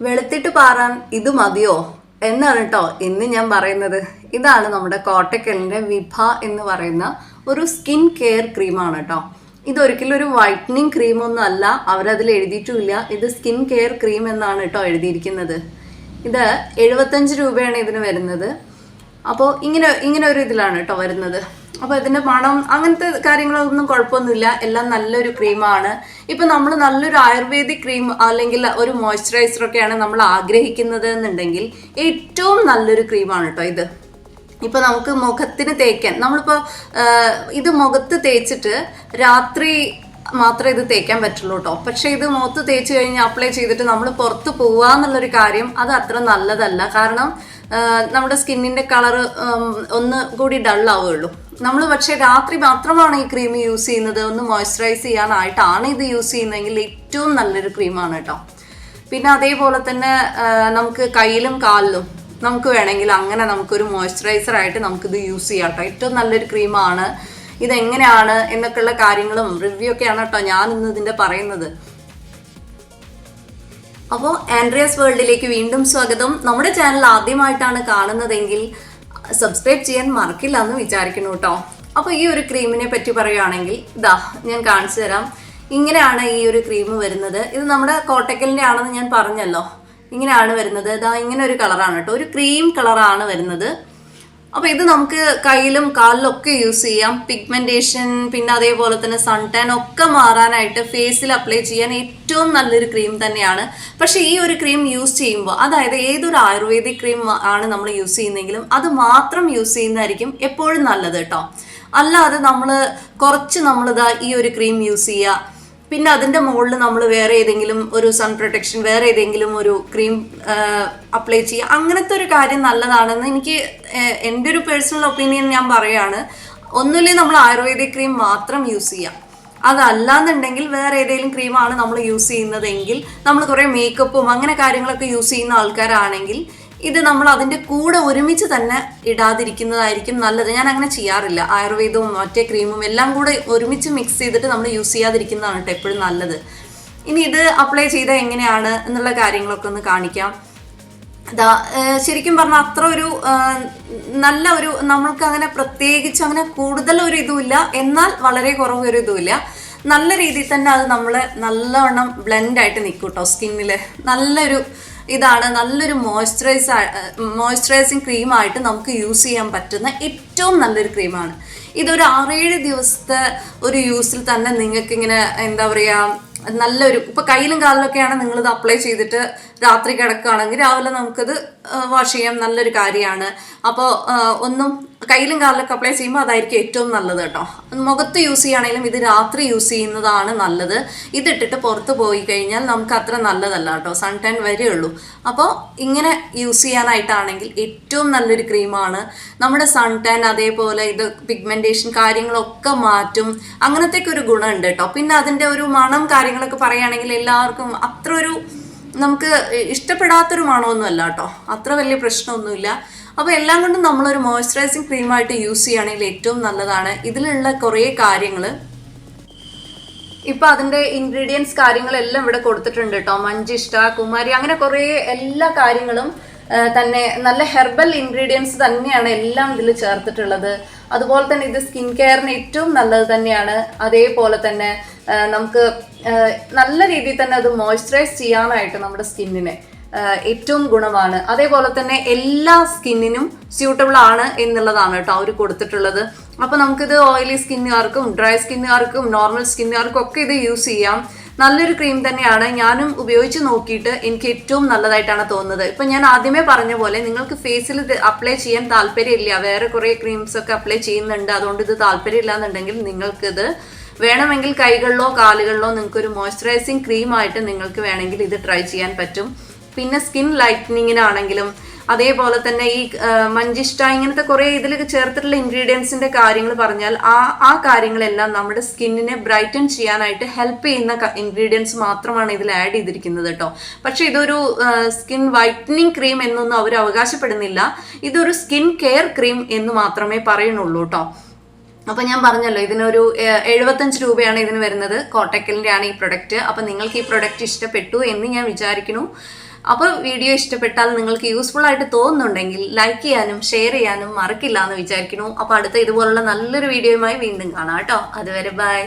വെളുത്തിട്ട് Paran ഇത് മതിയോ? എന്നാണ് കേട്ടോ ഇന്ന് ഞാൻ പറയുന്നത്. ഇതാണ് നമ്മുടെ കോട്ടക്കലിന്റെ വിഭ എന്ന് പറയുന്ന ഒരു സ്കിൻ കെയർ ക്രീമാണ് കേട്ടോ ഇതൊരിക്കലും ഒരു വൈറ്റനിങ് ക്രീം ഒന്നും അല്ല. അവരതിൽ എഴുതിയിട്ടുമില്ല. ഇത് സ്കിൻ കെയർ ക്രീം എന്നാണ് കേട്ടോ എഴുതിയിരിക്കുന്നത്. ഇത് എഴുപത്തഞ്ച് രൂപയാണ് ഇതിന് വരുന്നത്. അപ്പോൾ ഇങ്ങനെ ഇങ്ങനെ ഒരു ഇതിലാണ് കേട്ടോ വരുന്നത്. അപ്പോൾ ഇതിന്റെ മണം അങ്ങനത്തെ കാര്യങ്ങളൊന്നും കുഴപ്പമൊന്നുമില്ല. എല്ലാം നല്ലൊരു ക്രീമാണ്. ഇപ്പൊ നമ്മൾ നല്ലൊരു ആയുർവേദിക് ക്രീം അല്ലെങ്കിൽ ഒരു മോയ്സ്ചറൈസർ ഒക്കെയാണ് നമ്മൾ ആഗ്രഹിക്കുന്നത് എന്നുണ്ടെങ്കിൽ ഏറ്റവും നല്ലൊരു ക്രീമാണ് കേട്ടോ ഇത്. ഇപ്പൊ നമുക്ക് മുഖത്തിന് തേക്കാൻ നമ്മളിപ്പോ ഇത് മുഖത്ത് തേച്ചിട്ട് രാത്രി മാത്രമേ ഇത് തേക്കാൻ പറ്റുള്ളൂ കേട്ടോ. പക്ഷെ ഇത് മുഖത്ത് തേച്ച് കഴിഞ്ഞ് അപ്ലൈ ചെയ്തിട്ട് നമ്മൾ പുറത്ത് പോവാന്നുള്ളൊരു കാര്യം അത് അത്ര നല്ലതല്ല. കാരണം നമ്മുടെ സ്കിന്നിന്റെ കളർ ഒന്ന് കൂടി ഡൾ ആവുകയുള്ളൂ. നമ്മൾ പക്ഷേ രാത്രി മാത്രമാണ് ഈ ക്രീം യൂസ് ചെയ്യുന്നത്. ഒന്ന് മോയ്സ്ചറൈസ് ചെയ്യാനായിട്ടാണ് ഇത് യൂസ് ചെയ്യുന്നതെങ്കിൽ ഏറ്റവും നല്ലൊരു ക്രീമാണ് കേട്ടോ. പിന്നെ അതേപോലെ തന്നെ നമുക്ക് കയ്യിലും കാലിലും നമുക്ക് വേണമെങ്കിൽ അങ്ങനെ നമുക്കൊരു മോയ്സ്ചറൈസർ ആയിട്ട് നമുക്കിത് യൂസ് ചെയ്യാം കേട്ടോ. ഏറ്റവും നല്ലൊരു ക്രീമാണ് ഇതെങ്ങനെയാണ് എന്നൊക്കെയുള്ള കാര്യങ്ങളും റിവ്യൂ ഒക്കെയാണ് കേട്ടോ ഞാൻ ഇന്ന് ഇതിന്റെ പറയുന്നത്. അപ്പോൾ ആൻഡ്രിയസ് വേൾഡിലേക്ക് വീണ്ടും സ്വാഗതം. നമ്മുടെ ചാനൽ ആദ്യമായിട്ടാണ് കാണുന്നതെങ്കിൽ സബ്സ്ക്രൈബ് ചെയ്യാൻ മറക്കില്ല എന്ന് വിചാരിക്കുന്നു കേട്ടോ. അപ്പോൾ ഈ ഒരു ക്രീമിനെ പറ്റി പറയുകയാണെങ്കിൽ ഇതാ ഞാൻ കാണിച്ചു തരാം. ഇങ്ങനെയാണ് ഈ ഒരു ക്രീം വരുന്നത്. ഇത് നമ്മുടെ കോട്ടക്കലിന്റെ ആണെന്ന് ഞാൻ പറഞ്ഞല്ലോ. ഇങ്ങനെയാണ് വരുന്നത്. ഇതാ ഇങ്ങനെ ഒരു കളറാണ് കേട്ടോ. ഒരു ക്രീം കളറാണ് വരുന്നത്. അപ്പൊ ഇത് നമുക്ക് കയ്യിലും കാലിലും ഒക്കെ യൂസ് ചെയ്യാം. പിഗ്മെന്റേഷൻ പിന്നെ അതേപോലെ തന്നെ സൺ ടാൻ ഒക്കെ മാറാനായിട്ട് ഫേസിൽ അപ്ലൈ ചെയ്യാൻ ഏറ്റവും നല്ലൊരു ക്രീം തന്നെയാണ്. പക്ഷെ ഈ ഒരു ക്രീം യൂസ് ചെയ്യുമ്പോൾ അതായത് ഏതൊരു ആയുർവേദിക് ക്രീം ആണ് നമ്മൾ യൂസ് ചെയ്യുന്നെങ്കിലും അത് മാത്രം യൂസ് ചെയ്യുന്നതായിരിക്കും എപ്പോഴും നല്ലത് കേട്ടോ. അല്ലാതെ നമ്മൾ കുറച്ച് നമ്മളിതാ ഈ ഒരു ക്രീം യൂസ് ചെയ്യുക. പിന്നെ അതിന്റെ മുകളിൽ നമ്മൾ വേറെ ഏതെങ്കിലും ഒരു സൺ പ്രൊട്ടക്ഷൻ വേറെ ഏതെങ്കിലും ഒരു ക്രീം അപ്ലൈ ചെയ്യുക. അങ്ങനത്തെ ഒരു കാര്യം നല്ലതാണെന്ന് എനിക്ക് എന്റെ ഒരു പേഴ്സണൽ ഒപ്പീനിയൻ ഞാൻ പറയാണ്. ഒന്നുമില്ലേ നമ്മൾ ആയുർവേദിക് ക്രീം മാത്രം യൂസ് ചെയ്യാം. അതല്ലാന്നുണ്ടെങ്കിൽ വേറെ ഏതെങ്കിലും ക്രീമാണ് നമ്മൾ യൂസ് ചെയ്യുന്നതെങ്കിൽ നമ്മൾ കുറേ മേക്കപ്പും അങ്ങനെ കാര്യങ്ങളൊക്കെ യൂസ് ചെയ്യുന്ന ആൾക്കാരാണെങ്കിൽ ഇത് നമ്മൾ അതിന്റെ കൂടെ ഒരുമിച്ച് തന്നെ ഇടാതിരിക്കുന്നതായിരിക്കും നല്ലത്. ഞാൻ അങ്ങനെ ചെയ്യാറില്ല. ആയുർവേദവും മറ്റേ ക്രീമും എല്ലാം കൂടെ ഒരുമിച്ച് മിക്സ് ചെയ്തിട്ട് നമ്മൾ യൂസ് ചെയ്യാതിരിക്കുന്നതാണ് കേട്ടോ എപ്പോഴും നല്ലത്. ഇനി ഇത് അപ്ലൈ ചെയ്താൽ എങ്ങനെയാണ് എന്നുള്ള കാര്യങ്ങളൊക്കെ ഒന്ന് കാണിക്കാം. ദാ, ശരിക്കും പറഞ്ഞാൽ അത്ര ഒരു നല്ല ഒരു നമ്മൾക്ക് അങ്ങനെ പ്രത്യേകിച്ച് അങ്ങനെ കൂടുതൽ ഒരു ഇതുമില്ല. എന്നാൽ വളരെ കുറവ് ഒരു ഇതുമില്ല. നല്ല രീതിയിൽ തന്നെ അത് നമ്മൾ നല്ലവണ്ണം ബ്ലെൻഡായിട്ട് നിൽക്കും കേട്ടോ സ്കിന്നിൽ നല്ലൊരു ഇതാണ് നല്ലൊരു മോയ്സ്ചറൈസ് മോയ്സ്ചറൈസിങ് ക്രീമായിട്ട് നമുക്ക് യൂസ് ചെയ്യാൻ പറ്റുന്ന ഏറ്റവും നല്ലൊരു ക്രീമാണ് ഇതൊരു ആറേഴ് ദിവസത്തെ ഒരു യൂസിൽ തന്നെ നിങ്ങൾക്ക് ഇങ്ങനെ എന്താ പറയുക നല്ലൊരു ഇപ്പൊ കയ്യിലും കാലിലൊക്കെയാണ് ഇത് അപ്ലൈ ചെയ്തിട്ട് രാത്രി കിടക്കുകയാണെങ്കിൽ രാവിലെ നമുക്കത് വാഷ് ചെയ്യാം നല്ലൊരു കാര്യമാണ്. അപ്പോൾ ഒന്നും കയ്യിലും കാലിലൊക്കെ അപ്ലൈ ചെയ്യുമ്പോൾ അതായിരിക്കും ഏറ്റവും നല്ലത് കേട്ടോ. മുഖത്ത് യൂസ് ചെയ്യുകയാണെങ്കിലും ഇത് രാത്രി യൂസ് ചെയ്യുന്നതാണ് നല്ലത്. ഇതിട്ടിട്ട് പുറത്ത് പോയി കഴിഞ്ഞാൽ നമുക്ക് അത്ര നല്ലതല്ല കേട്ടോ. സൺ ടാൻ വരെയുള്ളൂ അപ്പോൾ ഇങ്ങനെ യൂസ് ചെയ്യാനായിട്ടാണെങ്കിൽ ഏറ്റവും നല്ലൊരു ക്രീമാണ് നമ്മുടെ സൺ ടാൻ അതേപോലെ ഇത് പിഗ്മെന്റേഷൻ കാര്യങ്ങളൊക്കെ മാറ്റും. അങ്ങനത്തെയൊക്കെ ഒരു ഗുണമുണ്ട് കേട്ടോ. പിന്നെ അതിന്റെ ഒരു മണം കാര്യങ്ങളൊക്കെ പറയുകയാണെങ്കിൽ എല്ലാവർക്കും അത്ര ഒരു നമുക്ക് ഇഷ്ടപ്പെടാത്തൊരു മണമൊന്നുമല്ല കേട്ടോ. അത്ര വലിയ പ്രശ്നമൊന്നുമില്ല. അപ്പോൾ എല്ലാം കൊണ്ടും നമ്മളൊരു മോയ്സ്ചറൈസിങ് ക്രീമായിട്ട് യൂസ് ചെയ്യുകയാണെങ്കിൽ ഏറ്റവും നല്ലതാണ്. ഇതിലുള്ള കുറേ കാര്യങ്ങൾ. ഇപ്പൊ അതിന്റെ ഇൻഗ്രീഡിയൻസ് കാര്യങ്ങളെല്ലാം ഇവിടെ കൊടുത്തിട്ടുണ്ട് കേട്ടോ. മഞ്ചിഷ്ട കുമാരി അങ്ങനെ കുറേ എല്ലാ കാര്യങ്ങളും തന്നെ നല്ല ഹെർബൽ ഇൻഗ്രീഡിയൻസ് തന്നെയാണ് എല്ലാം ഇതിൽ ചേർത്തിട്ടുള്ളത്. അതുപോലെ തന്നെ ഇത് സ്കിൻ കെയറിന് ഏറ്റവും നല്ലത് തന്നെയാണ്. അതേപോലെ തന്നെ നമുക്ക് നല്ല രീതിയിൽ തന്നെ അത് മോയ്സ്ചറൈസ് ചെയ്യാനായിട്ട് നമ്മുടെ സ്കിന്നിനെ ഏറ്റവും ഗുണമാണ്. അതേപോലെ തന്നെ എല്ലാ സ്കിന്നിനും സ്യൂട്ടബിൾ ആണ് എന്നുള്ളതാണ് കേട്ടോ അവർ കൊടുത്തിട്ടുള്ളത്. അപ്പൊ നമുക്കിത് ഓയിലി സ്കിന്നുകാർക്കും ഡ്രൈ സ്കിന്നുകാർക്കും നോർമൽ സ്കിന്നുകാർക്കും ഒക്കെ ഇത് യൂസ് ചെയ്യാം. നല്ലൊരു ക്രീം തന്നെയാണ്. ഞാനും ഉപയോഗിച്ച് നോക്കിയിട്ട് എനിക്ക് ഏറ്റവും നല്ലതായിട്ടാണ് തോന്നുന്നത്. ഇപ്പം ഞാൻ ആദ്യമേ പറഞ്ഞ പോലെ നിങ്ങൾക്ക് ഫേസിൽ ഇത് അപ്ലൈ ചെയ്യാൻ താല്പര്യമില്ല. വേറെ കുറേ ക്രീംസ് ഒക്കെ അപ്ലൈ ചെയ്യുന്നുണ്ട്. അതുകൊണ്ട് ഇത് താല്പര്യമില്ല എന്നുണ്ടെങ്കിൽ നിങ്ങൾക്കിത് വേണമെങ്കിൽ കൈകളിലോ കാലുകളിലോ നിങ്ങൾക്ക് ഒരു മോയ്സ്ചറൈസിങ് ക്രീമായിട്ട് നിങ്ങൾക്ക് വേണമെങ്കിൽ ഇത് ട്രൈ ചെയ്യാൻ പറ്റും. പിന്നെ സ്കിൻ ലൈറ്റനിങ്ങിനാണെങ്കിലും അതേപോലെ തന്നെ ഈ മഞ്ചിഷ്ട ഇങ്ങനത്തെ കുറേ ഇതിൽ ചേർത്തിട്ടുള്ള ഇൻഗ്രീഡിയൻസിന്റെ കാര്യങ്ങൾ പറഞ്ഞാൽ ആ ആ കാര്യങ്ങളെല്ലാം നമ്മുടെ സ്കിന്നിനെ ബ്രൈറ്റൻ ചെയ്യാനായിട്ട് ഹെൽപ്പ് ചെയ്യുന്ന ഇൻഗ്രീഡിയൻസ് മാത്രമാണ് ഇതിൽ ആഡ് ചെയ്തിരിക്കുന്നത് കേട്ടോ പക്ഷെ ഇതൊരു സ്കിൻ വൈറ്റനിങ് ക്രീം എന്നൊന്നും അവർ അവകാശപ്പെടുന്നില്ല. ഇതൊരു സ്കിൻ കെയർ ക്രീം എന്ന് മാത്രമേ പറയുന്നുള്ളൂ കേട്ടോ അപ്പൊ ഞാൻ പറഞ്ഞല്ലോ ഇതിനൊരു എഴുപത്തഞ്ച് രൂപയാണ് ഇതിന് വരുന്നത്. കോട്ടക്കലിന്റെ ആണ് ഈ പ്രൊഡക്റ്റ് അപ്പൊ നിങ്ങൾക്ക് ഈ പ്രൊഡക്റ്റ് ഇഷ്ടപ്പെട്ടു എന്ന് ഞാൻ വിചാരിക്കുന്നു. അപ്പോൾ വീഡിയോ ഇഷ്ടപ്പെട്ടാൽ നിങ്ങൾക്ക് യൂസ്ഫുൾ ആയിട്ട് തോന്നുന്നുണ്ടെങ്കിൽ ലൈക്ക് ചെയ്യാനും ഷെയർ ചെയ്യാനും മറക്കില്ല എന്ന് വിചാരിക്കുന്നു. അപ്പോൾ അടുത്ത ഇതുപോലുള്ള നല്ലൊരു വീഡിയോയുമായി വീണ്ടും കാണാം കേട്ടോ. അതുവരെ ബൈ